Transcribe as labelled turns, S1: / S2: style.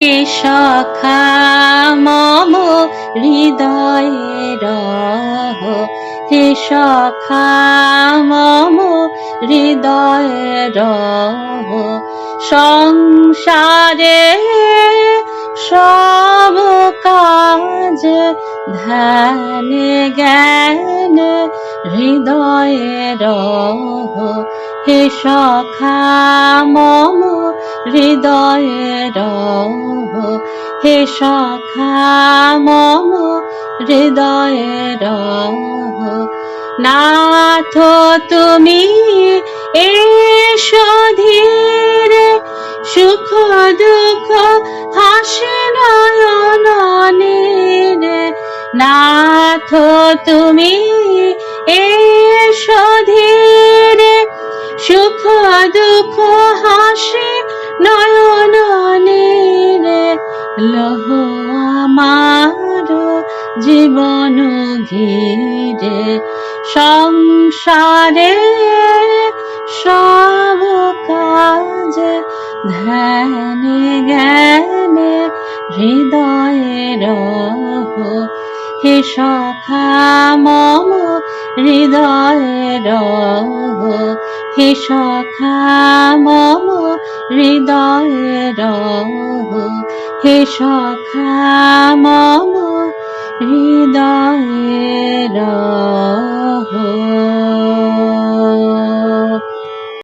S1: সখা মম হৃদয়ের হে সখা মম হৃদয়ের সংসারে সব কাজ ধ্যানে জ্ঞানে হৃদয়ের হে সখা মম হৃদয়ের হে সখা মম হৃদয়ের নাথ তুমি এসো ধীরে, সুখ দুঃখ হাসি নাথ তুমি এসো ধীরে, সুখ দুঃখ লহ আমার জীবন ঘিরে সংসারে সব কাজে ধ্যানে জ্ঞানে হৃদয়ের হে সখা, মম হৃদয়ের হে সখা, মম হৃদয়ের হে সখা মম হৃদয়ের